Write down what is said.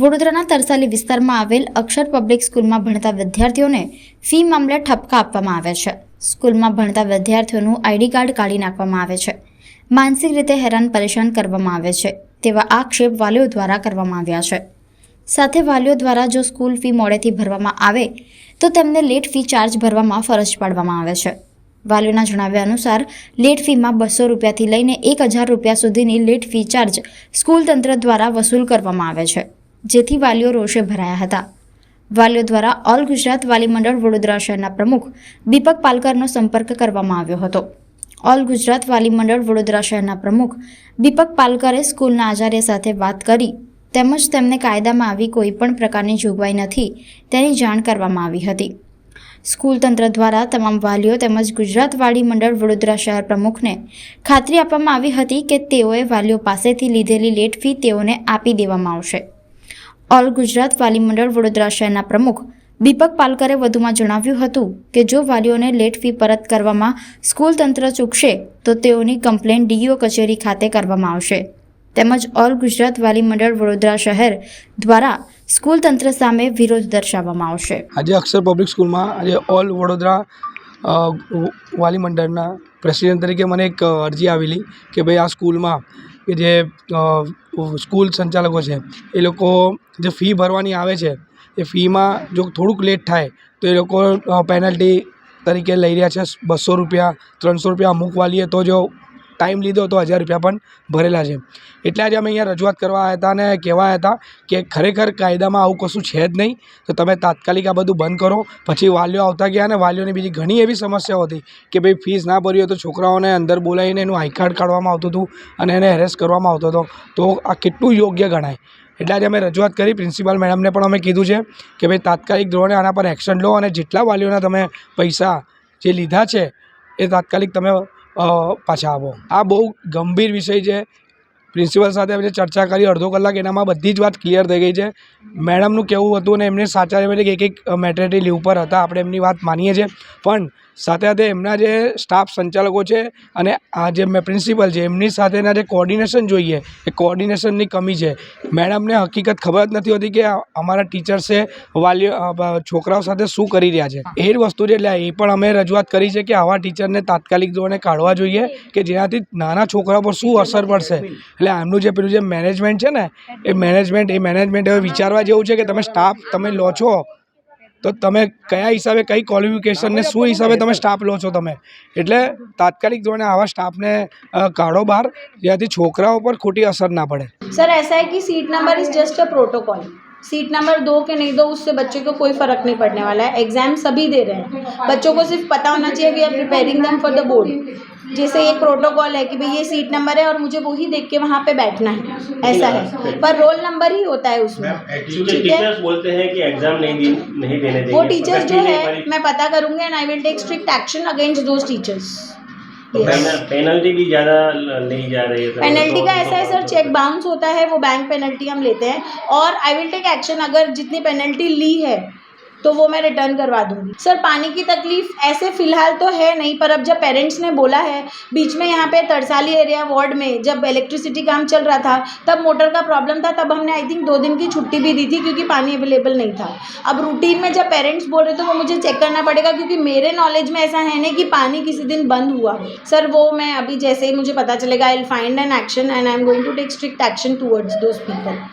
વડોદરાના તરસાલી વિસ્તારમાં આવેલ અક્ષર પબ્લિક સ્કૂલમાં ભણતા વિદ્યાર્થીઓને ફી મામલે ઠપકા આપવામાં આવે છે. સ્કૂલમાં ભણતા વિદ્યાર્થીઓનું આઈડી કાર્ડ કાઢી નાખવામાં આવે છે. માનસિક રીતે હેરાન પરેશાન કરવામાં આવે છે, તેવા આક્ષેપ વાલીઓ દ્વારા કરવામાં આવ્યા છે. સાથે વાલીઓ દ્વારા જો સ્કૂલ ફી મોડેથી ભરવામાં આવે, તો તેમને લેટ ફી ચાર્જ ભરવામાં ફરજ પાડવામાં આવે છે. વાલીઓના જણાવ્યા અનુસાર, લેટ ફીમાં બસો રૂપિયાથી લઈને એક હજાર રૂપિયા સુધીની લેટ ફી ચાર્જ સ્કૂલ તંત્ર દ્વારા વસૂલ કરવામાં આવે છે, જેથી વાલીઓ રોષે ભરાયા હતા. વાલીઓ દ્વારા ઓલ ગુજરાત વાલી મંડળ વડોદરા શહેરના પ્રમુખ દીપક પાલકરનો સંપર્ક કરવામાં આવ્યો હતો. ઓલ ગુજરાત વાલી મંડળ વડોદરા શહેરના પ્રમુખ દીપક પાલકરે સ્કૂલના આચાર્ય સાથે વાત કરી, તેમજ તેમને કાયદામાં આવી કોઈ પણ પ્રકારની જોગવાઈ નથી તેની જાણ કરવામાં આવી હતી. સ્કૂલ તંત્ર દ્વારા તમામ વાલીઓ તેમજ ગુજરાત વાલી મંડળ વડોદરા શહેર પ્રમુખને ખાતરી આપવામાં આવી હતી કે તેઓએ વાલીઓ પાસેથી લીધેલી લેટ ફી તેઓને આપી દેવામાં આવશે. ઓલ ગુજરાત વાલી મંડળ વડોદરા શહેરના પ્રમુખ દીપક પાલકરે વધુમાં જણાવ્યું હતું કે જો વાલીઓને લેટ ફી પરત કરવામાં સ્કૂલ તંત્ર ચૂકશે, તો તેઓની કમ્પ્લેન ડીઈઓ કચેરી ખાતે કરવામાં આવશે. તેમજ ઓલ ગુજરાત વાલી મંડળ વડોદરા શહેર દ્વારા સ્કૂલ તંત્ર સામે વિરોધ દર્શાવવામાં આવશે. આજે અક્ષર પબ્લિક સ્કૂલમાં આજે ઓલ વડોદરા વાલી મંડળના પ્રેસિડેન્ટ તરીકે મને એક અરજી આવેલી કે ભાઈ આ સ્કૂલમાં કે જે સ્કૂલ સંચાલકો છે, એ લોકો જે ફી ભરવાની આવે છે, એ ફીમાં જો થોડુંક લેટ થાય, તો એ લોકો પેનલ્ટી તરીકે લઈ રહ્યા છે, બસો રૂપિયા, ત્રણસો રૂપિયા અમુક વાલીએ તો જો ટાઈમ લીધો તો હજાર રૂપિયા પણ ભરેલા છે. એટલે આજે અમે અહીંયા રજૂઆત કરવા આવ્યા હતા અને કહેવા હતા કે ખરેખર કાયદામાં આવું કશું છે જ નહીં. તો તમે તાત્કાલિક આ બધું બંધ કરો. પછી વાલીઓ આવતા ગયા અને વાલીઓની બીજી ઘણી એવી સમસ્યાઓ હતી કે ભાઈ ફીસ ના ભરી હોય તો છોકરાઓને અંદર બોલાવીને એનું આઈ કાર્ડ કાઢવામાં આવતું હતું અને એને હેરેસ કરવામાં આવતો હતો. તો આ કેટલું યોગ્ય ગણાય. એટલે આજે અમે રજૂઆત કરી. પ્રિન્સિપાલ મેડમને પણ અમે કીધું છે કે ભાઈ તાત્કાલિક ધોરણે આના પર એક્શન લો અને જેટલા વાલીઓના તમે પૈસા જે લીધા છે એ તાત્કાલિક તમે પાછા આવો. આ બહુ ગંભીર વિષય છે. પ્રિન્સિપલ સાથે અમે ચર્ચા કરી અડધો કલાક, એનામાં બધી જ વાત ક્લિયર થઈ ગઈ છે. મેડમનું કહેવું હતું અને એમને સાચા એટલે એક એક મેટર્નિટી લીવ પર હતા, આપણે એમની વાત માનીએ છીએ. પણ સાથે સાથે એમના જે સ્ટાફ સંચાલકો છે અને આ જે પ્રિન્સિપલ છે, એમની સાથેના જે કોર્ડિનેશન જોઈએ, એ કોર્ડિનેશનની કમી છે. મેડમને હકીકત ખબર જ નથી હોતી કે અમારા ટીચર્સે વાલીઓ છોકરાઓ સાથે શું કરી રહ્યા છે. એ જ વસ્તુ છે એટલે એ પણ અમે રજૂઆત કરી છે કે આવા ટીચરને તાત્કાલિક ધોરણે કાઢવા જોઈએ કે જેનાથી નાના છોકરાઓ પર શું અસર પડશે. એટલે એટલે આમનું જે પેલું જે મેનેજમેન્ટ છે ને, એ મેનેજમેન્ટ એ મેનેજમેન્ટ હવે વિચારવા જેવું છે કે તમે સ્ટાફ તમે લો છો. તો તમે કયા હિસાબે, કઈ ક્વોલિફિકેશનને શું હિસાબે તમે સ્ટાફ લો છો તમે? એટલે તાત્કાલિક ધોરણે આવા સ્ટાફને કાઢો બહાર જેથી છોકરાઓ પર ખોટી અસર ના પડે. Sir SIT seat number is just a protocol seat number दो के नहीं दो उससे बच्चे को कोई फ़र्क नहीं पड़ने वाला है। एग्ज़ाम सभी दे रहे हैं। बच्चों को सिर्फ़ पता होना चाहिए we are preparing them for the board जैसे एक प्रोटोकॉल है कि भाई ये सीट नंबर है और मुझे वही देख के वहाँ पे बैठना है। ऐसा है। पर रोल नंबर ही होता है उसमें। ठीक है? बोलते हैं कि एग्ज़ाम नहीं दी नहीं देने देंगे। वो टीचर्स जो है मैं पता करूँगी and I will take strict action against those teachers तो पेनल- पेनल्टी भी ज़्यादा ल- ली जा रही है सर। पेनल्टी तो- का ऐसा है सर चेक बाउंस होता है वो बैंक पेनल्टी हम लेते हैं और आई विल टेक एक्शन अगर जितनी पेनल्टी ली है तो वो मैं रिटर्न करवा दूँगी। सर पानी की तकलीफ़ ऐसे फ़िलहाल तो है नहीं, पर अब जब पेरेंट्स ने बोला है, बीच में यहाँ पे तरसाली एरिया वार्ड में जब इलेक्ट्रिसिटी काम चल रहा था, तब मोटर का प्रॉब्लम था, तब हमने आई थिंक दो दिन की छुट्टी भी दी थी क्योंकि पानी अवेलेबल नहीं था। अब रूटीन में जब पेरेंट्स बोल रहे तो वो मुझे चेक करना पड़ेगा क्योंकि मेरे नॉलेज में ऐसा है नहीं कि पानी किसी दिन बंद हुआ। सर वो मैं अभी जैसे ही मुझे पता चलेगा I find an action and I am going to take strict action towards those people